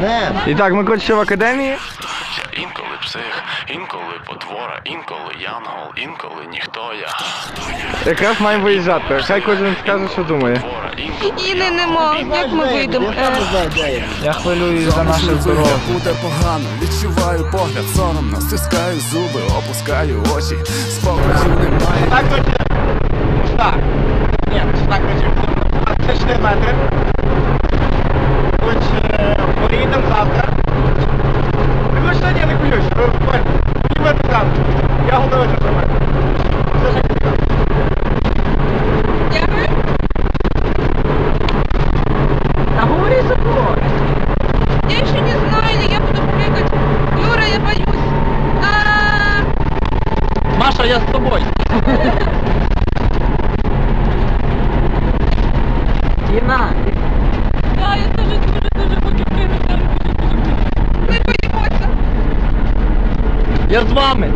Не. І так, ми коротше в академії. Інколи псих, інколи потвора, інколи янгол, інколи ніхто я. Якраз маємо виїжджати. Хай кожен скаже, що думає. Твора, інколи І не нема. Як ми вийдемо? Я хвилююсь за наше здоров'я. Буде погано, відчуваю погляд, соромно, стискаю зуби, опускаю очі, спокою немає. Так, точно. Так. Ні, так, точно. Це 4 метри. Хоч поїдемо завтра. Ну що ні, не хвилююсь. Ви буквально. Поїдемо завтра. Я готовий це зробити. Все ж цікаво. Дякую. А говори за Я еще не знаю, я буду прыгать. Юра, я боюсь. А, Маша, я з тобою. Діна. Да, я тоже дуже дуже хочу прыгать. Не боїмося. Я з вами.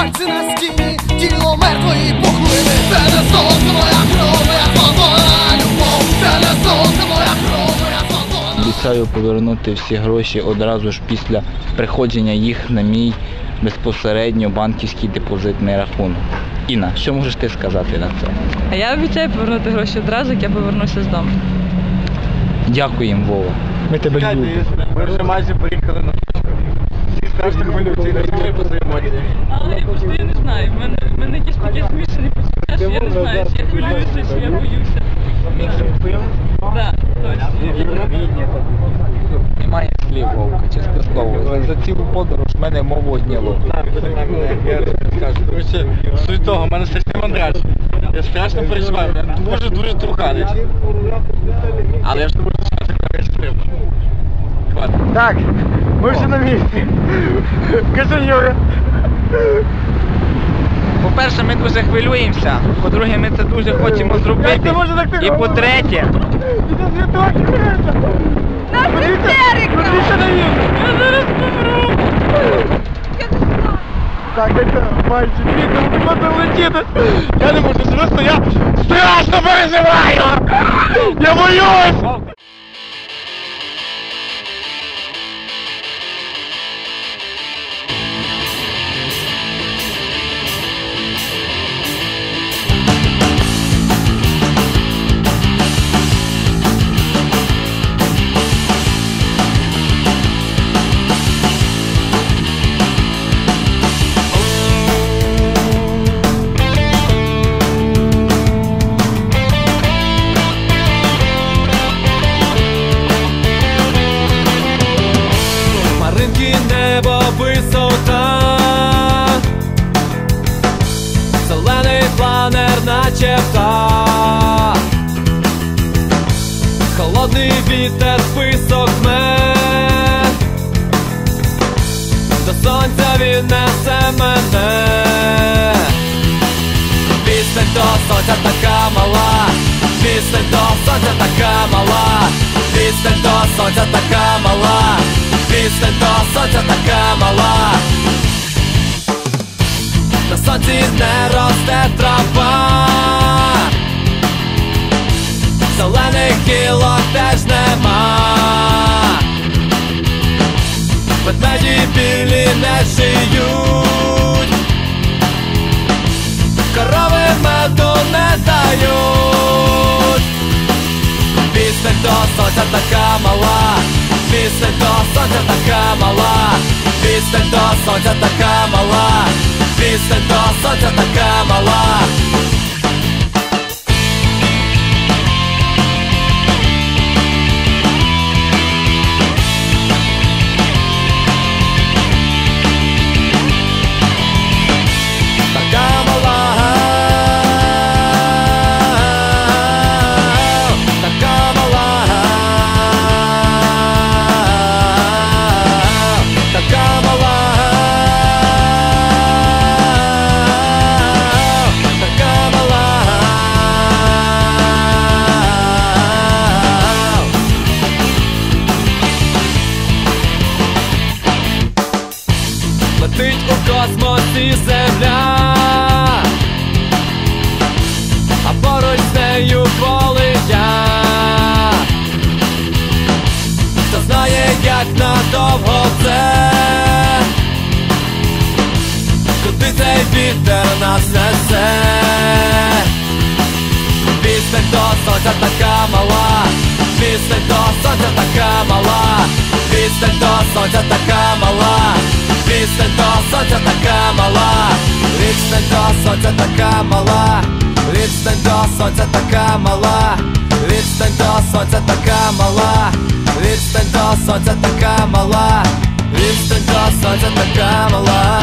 Пальці на стіні, тіло мертвої пухлини Це не сонце моя кров, моя спонтанна любов Це не сонце моя кров, моя Обіцяю повернути всі гроші одразу ж після приходження їх на мій безпосередньо банківський депозитний рахунок. Інна, що можеш ти сказати на це? А я обіцяю повернути гроші одразу, як я повернуся з дому. Дякуємо, Вова. Ми тебе любимо. Ми вже майже поїхали на страшно хвилюються і розкажи про свої емоції. Але я просто я не знаю. В мене, в мене якісь такі змішані почуття, що я не знаю, чи я хвилююся, чи я боюся. Так, точно. Немає слів, Вовка, чесне слово. За цілу подорож в мене мову одняло. Я суть того, в мене страшний мандраж. Я страшно переживаю, я дуже дуже труханий. Але я ж не можу сказати, як я стрибну. Так, ми вже на місці. Кажи, Юра. По-перше, ми дуже хвилюємося. По-друге, ми це дуже хочемо зробити. це так І по-третє, Іди звідти, Нас істерика. Подивіться на їх. Я зараз помру. Так, это мальчик, Віка, не можна летіти. Я не можу, просто я страшно переживаю. Я боюсь. Висота. Зелений планер наче птах. Холодний вітер список мен До сонця він несе мене. Відстань до сонця така мала. Відстань до сонця така мала. Відстань до сонця така мала Відстань до сонця така мала. На сонці не росте трава. Зелених гілок теж нема. Ведмеді білі не шиють Корови меду не дають. Сонця така мала, відстань до сонця така мала, відстань до сонця така мала, Летить у космосі земля, а поруч з нею поле я Хто знає, як надовго це, куди цей вітер нас несе Відстань до сонця така мала, відстань до сонця така мала, відстань до сонця така мала, відстань до сонця така мала, відстань до сонця така мала, відстань до сонця така мала, відстань до сонця така мала, відстань до сонця така мала, відстань до сонця така мала,